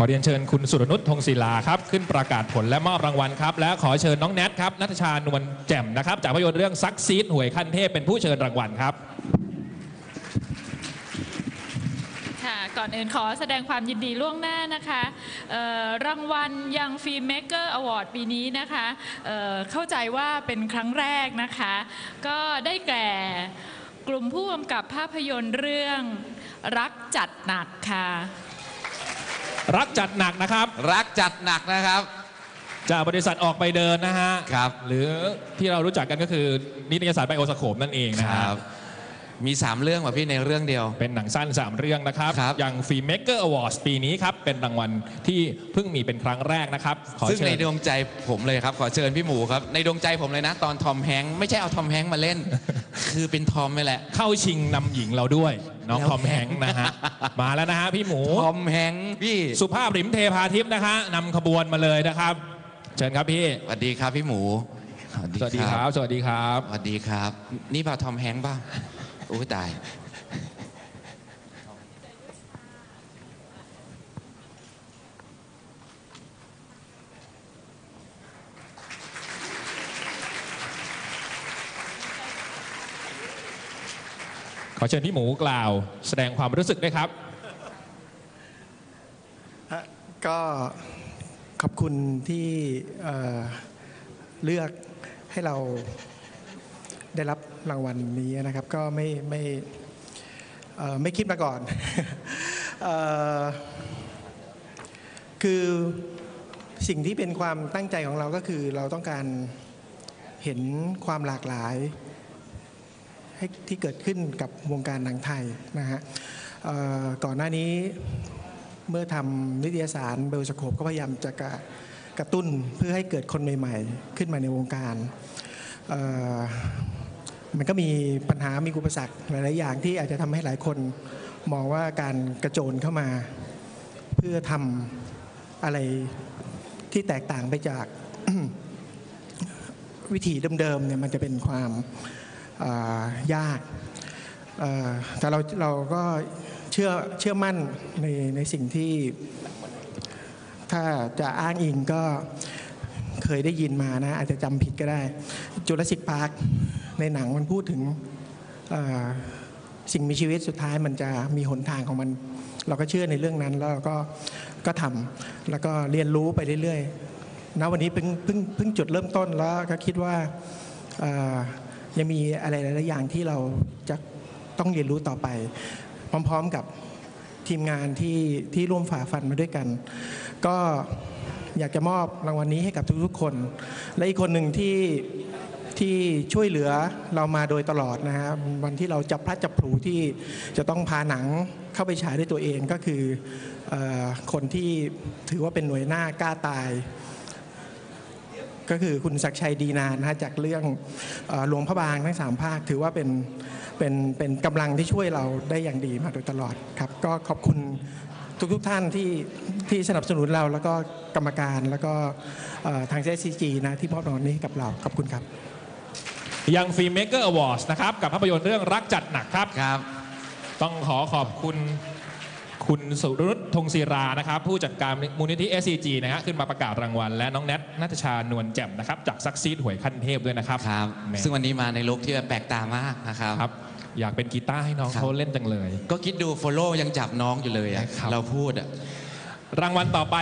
อเรียนเชิญคุณสุรนุชธงศิลาครับ ขึ้นประกาศผลและมอบรางวัลครับ และขอเชิญน้องแนทครับนัทชานวลแจ่มนะครับ จากภาพยนตร์เรื่องซักซีดหวยขั้นเทพเป็นผู้เชิญรางวัลครับค่ะก่อนอื่นขอแสดงความยินดีล่วงหน้านะคะรางวัลยังฟิล์มเมกเกอร์อวอร์ดปีนี้นะคะเเข้าใจว่าเป็นครั้งแรกนะคะ ก็ได้แก่กลุ่มผู้กำกับภาพยนตร์เรื่องรักจัดหนักค่ะ รักจัดหนักนะครับ รักจัดหนักนะครับ จากบริษัทออกไปเดินนะฮะครับ หรือที่เรารู้จักกันก็คือนิตยสารไบโอสโคปนั่นเองนะคครัรับ บ มี 3 เรื่องว่ะพี่ในเรื่องเดียว เป็นหนังสั้น 3 เรื่องนะครับ ครับ อย่างฟิล์มเมกเกอร์อวอร์ดปีนี้ครับ เป็นรางวัลที่เพิ่งมีเป็นครั้งแรกนะครับ ขอซึ่งเชิในญดวงใจผมเลยครับ ขอเชิญพี่หมูครับ ในดวงใจผมเลยนะ ตอนทอมแฮงค์ไม่ใช่เอาทอมแฮงค์มาเล่น คือเป็นทอมนี่แหละ เข้าชิงนำหญิงเราด้วย น้องแล้วทอมแฮงค์นะฮะ มาแล้วนะฮะพี่หมู ทอมแฮงค์พี่สุภาพริมเทพาทิพย์นะคะนำขบวนมาเลยนะครับ เชิญครับพี่ สวัสดีครับพี่หมู สวัสดีครับ สวัสดีครับ สวัสดีครับ นี่เปล่าทอมแฮงค์ป่ะโอ้ยตาย ขอเชิญพี่หมูกล่าวแสดงความรู้สึกด้วยครับฮะก็ขอบคุณที่เอ่อเลือกให้เราได้รับรางวัลนี้นะครับ ก็ไม่ไม่เอ่อไม่คิดมาก่อน เอ่อคือสิ่งที่เป็นความตั้งใจของเราก็คือเราต้องการเห็นความหลากหลาย ให้ที่เกิดขึ้นกับวงการหนังไทยนะฮะก่อนหน้านี้เมื่อทำนิตยสารเบลสโคปก็พยายามจะกระกระตุ้นเพื่อให้เกิดคนใหม่ ๆ ขึ้นมาในวงการมันก็มีปัญหามีอุปสรรคหลาย ๆ อย่างที่อาจจะทำให้หลายคนมองว่าการกระโจนเข้ามา เพื่อทำอะไรที่แตกต่างไปจากวิธีเดิม ๆ เนี่ยมันจะเป็นความ ยากแต่เราเราก็เชื่อเชื่อมั่นในในสิ่งที่ถ้าจะอ้างอิงก็เคยได้ยินมานะ อาจจะจำผิดก็ได้จุลศิษย์พาร์คในหนังมันพูดถึงสิ่งมีชีวิตสุดท้ายมันจะมีหนทางของมัน เราก็เชื่อในเรื่องนั้นแล้วเราก็ก็ทำแล้วก็เรียนรู้ไปเรื่อยๆณวันนี้เพิ่งเพิ่งเพิ่งจุดเริ่มต้นแล้วก็คิดว่า ยังมีอะไรหลายๆอย่างที่เราจะต้องเรียนรู้ต่อไป พร้อม ๆกับทีมงานที่ที่ร่วมฝ่าฟันมาด้วยกัน ก็อยากจะมอบรางวัลนี้ให้กับทุกๆคน และอีกคนหนึ่งที่ที่ช่วยเหลือเรามาโดยตลอดนะฮะวันที่เราจับพลัดจับผลูที่จะต้องพาหนังเข้าไปฉายด้วยตัวเองก็คืออคนที่ถือว่าเป็นหน่วยหน้ากล้าตาย ก็คือคุณศักดิ์ชัยดีนานนะฮะจากเรื่องเอ่อหลวงพระบางทั้งสามภาค ถือว่าเป็นเป็นเป็นกำลังที่ช่วยเราได้อย่างดีมาโดยตลอดครับก็ขอบคุณทุกทุกๆท่านที่ที่สนับสนุนเราแล้วก็กรรมการแล้วก็เอ่อทาง CSCG นะที่มอบรางวัลนี้ให้กับเรา ขอบคุณครับ ยังฟิล์มเมกเกอร์อวอร์ดนะครับ กับภาพยนตร์เรื่องรักจัดหนักครับครับ ต้องขอขอบคุณ คุณสุรุตธงศิรานะครับ ผู้จัดการมูลนิธิ SCG นะฮะขึ้นมาประกาศรางวัล และน้องแนทนัทชานวลแจ่มนะครับ จากซักซีดหวยขั้นเทพด้วยนะครับครับ แหมซึ่งวันนี้มาในลุคที่แบบแปลกตามากนะครับ ครับ อยากเป็นกีตาร์ให้น้องครับ เขาเล่นจังเลย ก็คิดดูโฟโล่ยังจับน้องอยู่เลยอะครับ เราพูดอะ รางวัลต่อไป